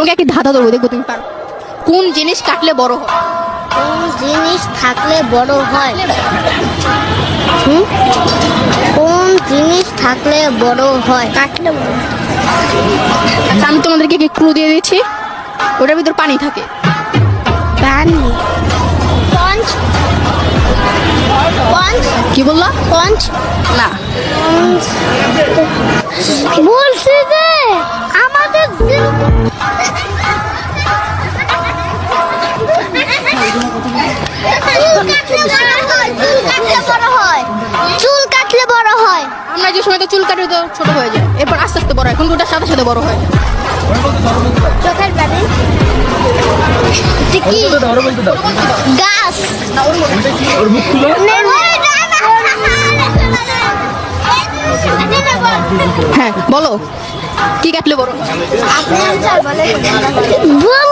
তোমাকে একটি ধাঁধা ধরবো দেখব তুমি পারো কোন জিনিস কাটলে বড় হয়? কোন জিনিস থাকলে বড় হয়? কোন জিনিস থাকলে বড় হয়? কাটলে বড় আচ্ছা, আমি তোমাদেরকে কি ক্লু দিয়ে দিচ্ছি। ওটার ভিতর পানি থাকে। পানি। পঞ্চ। পঞ্চ। কি বললা? পঞ্চ। না। বলছি যে চুল কাটলে বড় হয় আমরা যে সময় তো চুল কাটি তো ছোট হয়ে যায় এরপর আস্তে আস্তে বড় হয় কিন্তু ওটার সাথে সাথে বড় হয়। চোখের পানি কি? গাছ। হ্যাঁ বলো কি কাটলে বড় বল